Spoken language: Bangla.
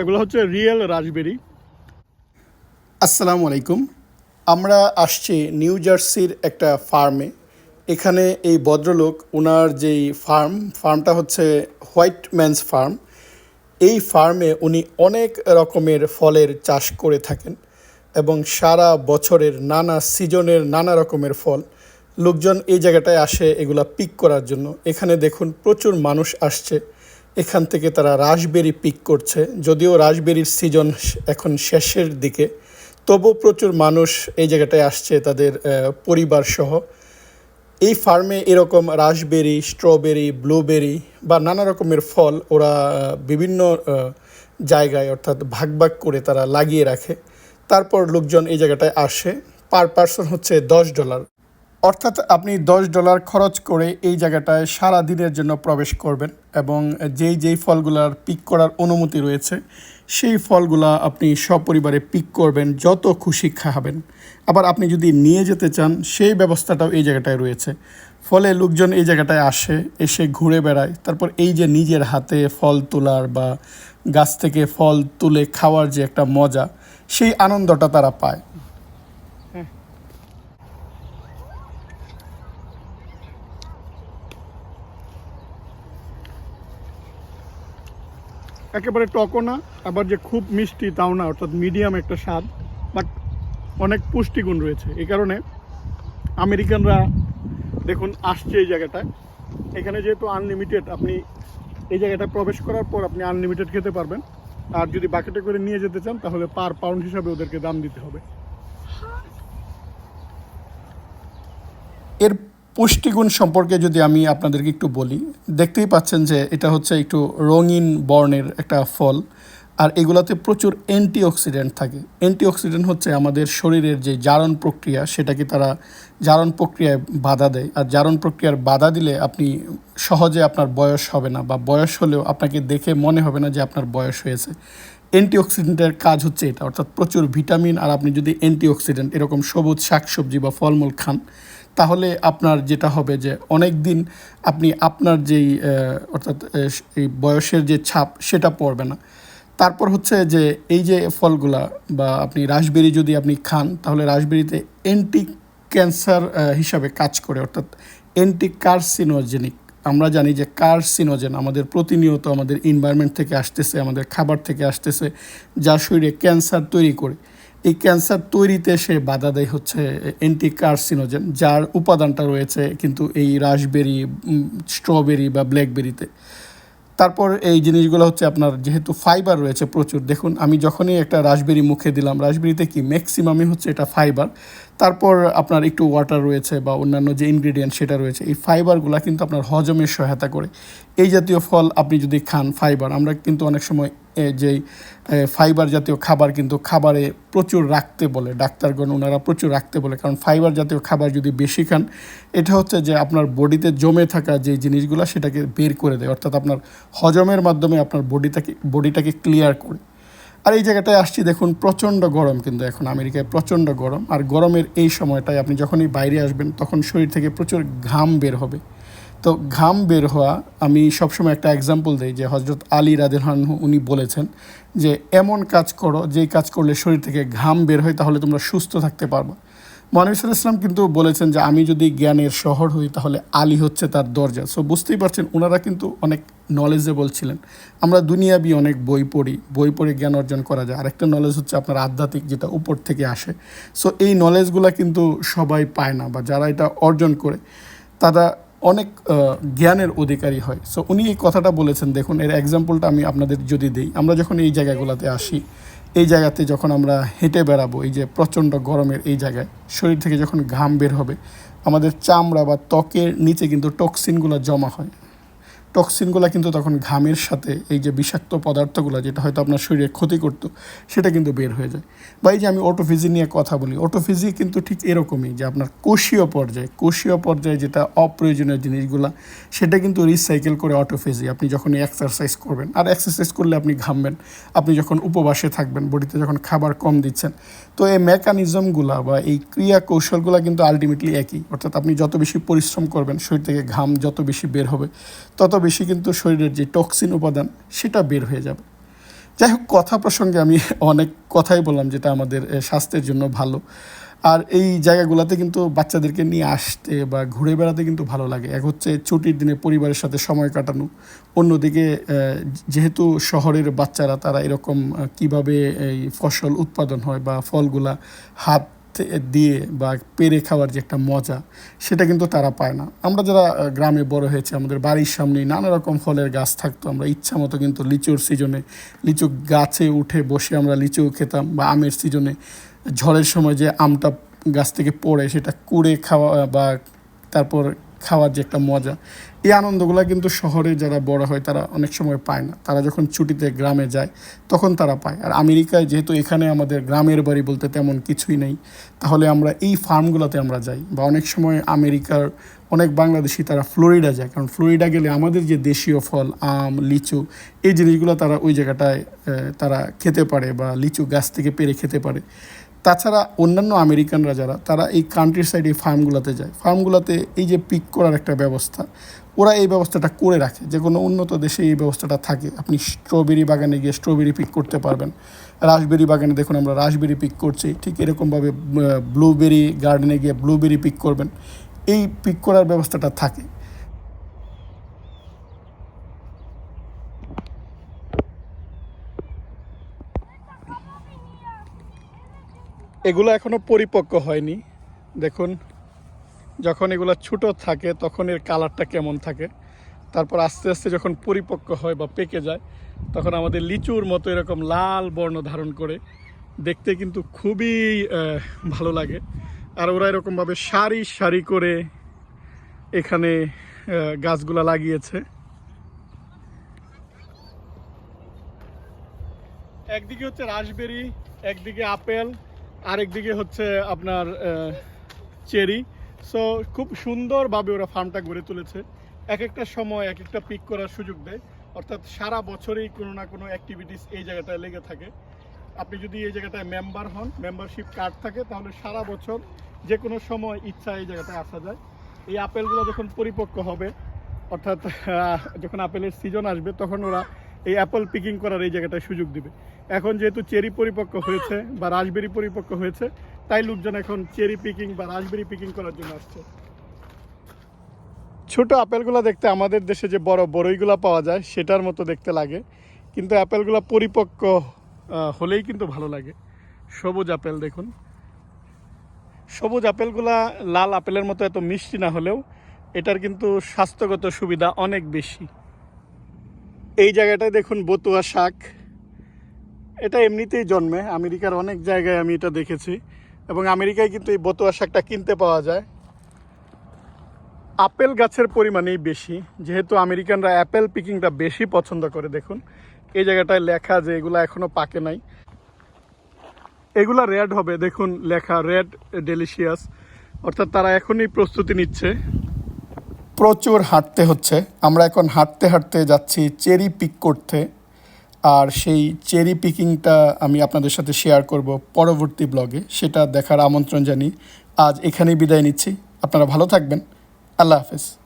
এগুলো হচ্ছে রিয়েল রাজবেরি আসসালামু আলাইকুম। আমরা আসছি নিউ জার্সির একটা ফার্মে। এখানে এই ভদ্রলোক ওনার যেই ফার্ম, ফার্মটা হচ্ছে হোয়াইট ম্যানস ফার্ম। এই ফার্মে উনি অনেক রকমের ফলের চাষ করে থাকেন এবং সারা বছরের নানা সিজনের নানা রকমের ফল। লোকজন এই জায়গাটায় আসে এগুলা পিক করার জন্য। এখানে দেখুন প্রচুর মানুষ আসছে। এখান থেকে তারা রাসবেরি পিক করছে। যদিও রাসবেরির সিজন এখন শেষের দিকে, তবু প্রচুর মানুষ এই জায়গাটায় আসছে তাদের পরিবার সহ এই ফার্মে এরকম রাসবেরি, স্ট্রবেরি, ব্লুবেরি বা নানা রকমের ফল ওরা বিভিন্ন জায়গায় অর্থাৎ ভাগ ভাগ করে তারা লাগিয়ে রাখে। তারপর লোকজন এই জায়গাটায় আসে। পার পার্সন হচ্ছে দশ ডলার। অর্থাৎ আপনি দশ ডলার খরচ করে এই জায়গাটায় সারা দিনের জন্য প্রবেশ করবেন এবং যেই যেই ফলগুলার পিক করার অনুমতি রয়েছে, সেই ফলগুলা আপনি সপরিবারে পিক করবেন, যত খুশি খাবেন। আবার আপনি যদি নিয়ে যেতে চান, সেই ব্যবস্থাটাও এই জায়গাটায় রয়েছে। ফলে লোকজন এই জায়গাটায় আসে, এসে ঘুরে বেড়ায়। তারপর এই যে নিজের হাতে ফল তোলার বা গাছ থেকে ফল তুলে খাওয়ার যে একটা মজা, সেই আনন্দটা তারা পায়। একেবারে টকও না আবার যে খুব মিষ্টি তাও না অর্থাৎ মিডিয়াম একটা স্বাদ বাট অনেক পুষ্টিগুণ রয়েছে। এই কারণে আমেরিকানরা দেখুন আসছে এই জায়গাটায় এখানে যেহেতু আনলিমিটেড আপনি এই জায়গাটায় প্রবেশ করার পর আপনি আনলিমিটেড খেতে পারবেন। আর যদি বাকেটে করে নিয়ে যেতে চান তাহলে পার পাউন্ড হিসাবে ওদেরকে দাম দিতে হবে। এর পুষ্টিগুণ সম্পর্কে যদি আমি আপনাদেরকে একটু বলি, দেখতেই পাচ্ছেন যে এটা হচ্ছে একটু রঙিন বর্ণের একটা ফল, আর এগুলাতে প্রচুর অ্যান্টিঅক্সিডেন্ট থাকে। অ্যান্টিঅক্সিডেন্ট হচ্ছে আমাদের শরীরের যে জারণ প্রক্রিয়া, সেটাকে তারা জারণ প্রক্রিয়ায় বাধা দেয়। আর জারণ প্রক্রিয়ার বাধা দিলে আপনি সহজে আপনার বয়স হবে না, বা বয়স হলেও আপনাকে দেখে মনে হবে না যে আপনার বয়স হয়েছে। অ্যান্টিঅক্সিডেন্টের কাজ হচ্ছে এটা, অর্থাৎ প্রচুর ভিটামিন আর আপনি যদি অ্যান্টিঅক্সিডেন্ট এরকম সবুজ শাকসবজি বা ফলমূল খান তাহলে আপনার যেটা হবে যে অনেক দিন আপনি আপনার যেই অর্থাৎ এই বয়সের যে ছাপ সেটা পড়বে না। তারপর হচ্ছে যে এই যে ফলগুলা বা আপনি রাসবেরি যদি আপনি খান, তাহলে রাসবেরিতে অ্যান্টি ক্যান্সার হিসাবে কাজ করে, অর্থাৎ অ্যান্টি কার্সিনোজেনিক। আমরা জানি যে কার্সিনোজেন আমাদের প্রতিনিয়ত আমাদের এনভায়রনমেন্ট থেকে আসতেছে, আমাদের খাবার থেকে আসতেছে, যা শরীরে ক্যান্সার তৈরি করে। এই ক্যান্সার তৈরিতে সে বাধা দেয় হচ্ছে অ্যান্টি কার্সিনোজেন যার উপাদানটা রয়েছে কিন্তু এই রাসবেরি স্ট্রবেরি বা ব্ল্যাকবেরিতে। তারপর এই জিনিসগুলো হচ্ছে আপনার যেহেতু ফাইবার রয়েছে প্রচুর, দেখুন আমি যখনই একটা রাসবেরি মুখে দিলাম, রাসবেরিতে কি ম্যাক্সিমামই হচ্ছে এটা ফাইবার। তারপর আপনার একটু ওয়াটার রয়েছে বা অন্যান্য যে ইনগ্রিডিয়েন্ট সেটা রয়েছে, এই ফাইবারগুলো কিন্তু আপনার হজমের সহায়তা করে। এই জাতীয় ফল আপনি যদি খান ফাইবার আমরা কিন্তু অনেক সময় যেই ফাইবার জাতীয় খাবার কিন্তু খাবারে প্রচুর রাখতে বলে, ডাক্তারগণ ওনারা প্রচুর রাখতে বলে, কারণ ফাইবার জাতীয় খাবার যদি বেশি খান, এটা হচ্ছে যে আপনার বডিতে জমে থাকা যে জিনিসগুলো সেটাকে বের করে দেয়, অর্থাৎ আপনার হজমের মাধ্যমে আপনার বডিটাকে বডিটাকে ক্লিয়ার করে। আর এই জায়গাটায় আসছি, দেখুন, প্রচণ্ড গরম কিন্তু এখন আমেরিকায়, প্রচণ্ড গরম। আর গরমের এই সময়টায় আপনি যখনই বাইরে আসবেন, তখন শরীর থেকে প্রচুর ঘাম বের হবে। তো ঘাম বের হওয়া, আমি সবসময় একটা এক্সাম্পল দিই যে হজরত আলী রাদেহান উনি বলেছেন যে, এমন কাজ করো, যেই কাজ করলে শরীর থেকে ঘাম বের হয়, তাহলে তোমরা সুস্থ থাকতে পারবা। মহানবী ইসলাম কিন্তু বলেছেন যে আমি যদি জ্ঞানের শহর হই তাহলে আলী হচ্ছে তার দরজা। সো বুঝতেই পারছেন ওনারা কিন্তু অনেক নলেজেবল ছিলেন। আমরা দুনিয়াবি অনেক বই পড়ি, বই পড়ে জ্ঞান অর্জন করা যায়। আরেকটা নলেজ হচ্ছে আপনার আধ্যাত্মিক, যেটা উপর থেকে আসে। সো এই নলেজগুলো কিন্তু সবাই পায় না বা যারা এটা অর্জন করে, তারা অনেক জ্ঞানের অধিকারী হয়। সো উনি এই কথাটা বলেছেন, দেখুন, এর এক্সাম্পলটা আমি আপনাদের যদি দিই। আমরা যখন এই জায়গাগুলোতে আসি এই জায়গাতে যখন আমরা হেঁটে বেড়াবো, এই যে প্রচণ্ড গরমের এই জায়গায়, শরীর থেকে যখন ঘাম বের হবে, আমাদের চামড়া বা ত্বকের নিচে কিন্তু টক্সিনগুলো জমা হয়। টক্সিনগুলো কিন্তু তখন ঘামের সাথে এই যে বিষাক্ত পদার্থগুলো যেটা হয়তো আপনার শরীরে ক্ষতি করতো, সেটা কিন্তু বের হয়ে যায়। বা এই যে আমি অটোফিজি নিয়ে কথা বলি অটোফিজি কিন্তু ঠিক এরকমই যে আপনার কোষীয় পর্যায়ে কোষীয় পর্যায়ে যেটা অপ্রয়োজনীয় জিনিসগুলো, সেটা কিন্তু রিসাইকেল করে অটোফিজি আপনি যখন এক্সারসাইজ করবেন, আর এক্সারসাইজ করলে আপনি ঘামবেন, আপনি যখন উপবাসে থাকবেন, বডিতে যখন খাবার কম দিচ্ছেন, তো এই মেকানিজমগুলা বা এই ক্রিয়া কৌশলগুলো কিন্তু আলটিমেটলি একই। অর্থাৎ আপনি যত বেশি পরিশ্রম করবেন, শরীর থেকে ঘাম যত বেশি বের হবে, তত বেশি কিন্তু শরীরের যে টক্সিন উপাদান, সেটা বের হয়ে যাবে। যাই হোক, কথা প্রসঙ্গে আমি অনেক কথাই বললাম যেটা আমাদের স্বাস্থ্যের জন্য ভালো। আর এই জায়গাগুলোতে কিন্তু বাচ্চাদেরকে নিয়ে আসতে বা ঘুরে বেড়াতে কিন্তু ভালো লাগে। এক হচ্ছে ছুটির দিনে পরিবারের সাথে সময় কাটানো। অন্যদিকে যেহেতু শহরের বাচ্চারা, তারা এরকম কীভাবে এই ফসল উৎপাদন হয় বা ফলগুলা হাত দিয়ে বা পেরে খাওয়ার যে একটা মজা, সেটা কিন্তু তারা পায় না। আমরা যারা গ্রামে বড় হয়েছে, আমাদের বাড়ির সামনে নানা রকম ফলের গাছ থাকতো। আমরা ইচ্ছা মতো কিন্তু লিচুর সিজনে, লিচু গাছে উঠে বসে আমরা লিচু খেতাম বা আমের সিজনে। ঝড়ের সময় যে আমটা গাছ থেকে পড়ে, সেটা কুড়ে খাওয়া বা তারপর খাওয়ার যে একটা মজা, এই আনন্দগুলো কিন্তু শহরে যারা বড় হয় তারা অনেক সময় পায় না। তারা যখন ছুটিতে গ্রামে যায়, তখন তারা পায়। আর আমেরিকায় যেহেতু এখানে আমাদের গ্রামের বাড়ি বলতে তেমন কিছুই নেই, তাহলে আমরা এই ফার্মগুলোতে আমরা যাই বা অনেক সময় আমেরিকার অনেক বাংলাদেশি তারা ফ্লোরিডা যায়। কারণ ফ্লোরিডা গেলে আমাদের যে দেশীয় ফল, আম, লিচু, এই জিনিসগুলো তারা ওই জায়গাটায় তারা খেতে পারে বা লিচু গাছ থেকে পেরে খেতে পারে। তাছাড়া অন্যান্য আমেরিকানরা যারা, তারা এই কান্ট্রির সাইড এই ফার্মগুলোতে যায়। ফার্মগুলোতে এই যে পিক করার একটা ব্যবস্থা, ওরা এই ব্যবস্থাটা করে রাখে। যে কোনো উন্নত দেশে এই ব্যবস্থাটা থাকে। আপনি স্ট্রবেরি বাগানে গিয়ে স্ট্রবেরি পিক করতে পারবেন। রাসবেরি বাগানে দেখুন আমরা রাসবেরি পিক করছি। ঠিক এরকমভাবে ব্লুবেরি গার্ডেনে গিয়ে ব্লুবেরি পিক করবেন। এই পিক করার ব্যবস্থাটা থাকে। এগুলো এখনও পরিপক্ক হয়নি। দেখুন, যখন এগুলো ছোটো থাকে, তখন এর কালারটা কেমন থাকে। তারপর আস্তে আস্তে যখন পরিপক্ক হয় বা পেকে যায়, তখন আমাদের লিচুর মতো এরকম লাল বর্ণ ধারণ করে দেখতে কিন্তু খুবই ভালো লাগে। আর ওরা এরকমভাবে সারি সারি করে এখানে গাছগুলা লাগিয়েছে। একদিকে হচ্ছে রাসবেরি, একদিকে আপেল আরেকদিকে হচ্ছে আপনার চেরি। সো খুব সুন্দরভাবে ওরা ফার্মটা গড়ে তুলেছে। এক একটা সময় এক একটা পিক করার সুযোগ দেয়। অর্থাৎ সারা বছরেই কোনো না কোনো অ্যাক্টিভিটিস এই জায়গাটায় লেগে থাকে। আপনি যদি এই জায়গাটায় মেম্বার হন মেম্বারশিপ কার্ড থাকে, তাহলে সারা বছর যে কোনো সময় ইচ্ছা এই জায়গাটায় আসা যায়। এই আপেলগুলো যখন পরিপক্ক হবে, অর্থাৎ যখন আপেলের সিজন আসবে, তখন ওরা এই অ্যাপল পিকিং করার এই জায়গাটায় সুযোগ দিবে। এখন যেহেতু চেরি পরিপক্ক হয়েছে বা রাসবেরি পরিপক্ক হয়েছে, তাই লোকজন এখন চেরি পিকিং বা রাসবেরি পিকিং করার জন্য আসছে। ছোট আপেলগুলো দেখতে আমাদের দেশে যে বড় বড়ইগুলো পাওয়া যায়, সেটার মতো দেখতে লাগে। কিন্তু আপেলগুলো পরিপক্ক হলেই কিন্তু ভালো লাগে। সবুজ আপেল দেখুন। সবুজ আপেলগুলা লাল আপেলের মতো এত মিষ্টি না হলেও এটার কিন্তু স্বাস্থ্যগত সুবিধা অনেক বেশি। এই জায়গাটায় দেখুন বতুয়া শাক। এটা এমনিতেই জন্মে। আমেরিকার অনেক জায়গায় আমি এটা দেখেছি। এবং আমেরিকায় কিন্তু এই বতুয়া শাকটা কিনতে পাওয়া যায়। আপেল গাছের পরিমাণেই বেশি। যেহেতু আমেরিকানরা অ্যাপেল পিকিংটা বেশি পছন্দ করে, দেখুন। এই জায়গাটায় লেখা যে এগুলো এখনও পাকে নাই। এগুলা রেড হবে, দেখুন, লেখা রেড ডেলিশিয়াস। অর্থাৎ তারা এখনই প্রস্তুতি নিচ্ছে। প্রচুর হাঁটতে হচ্ছে। আমরা এখন হাঁটতে হাঁটতে যাচ্ছি চেরি পিক করতে। আর সেই চেরি পিকিংটা আমি আপনাদের সাথে শেয়ার করব পরবর্তী ব্লগে সেটা দেখার আমন্ত্রণ জানি আজ এখানেই বিদায় নিচ্ছি। আপনারা ভালো থাকবেন। আল্লাহ হাফেজ।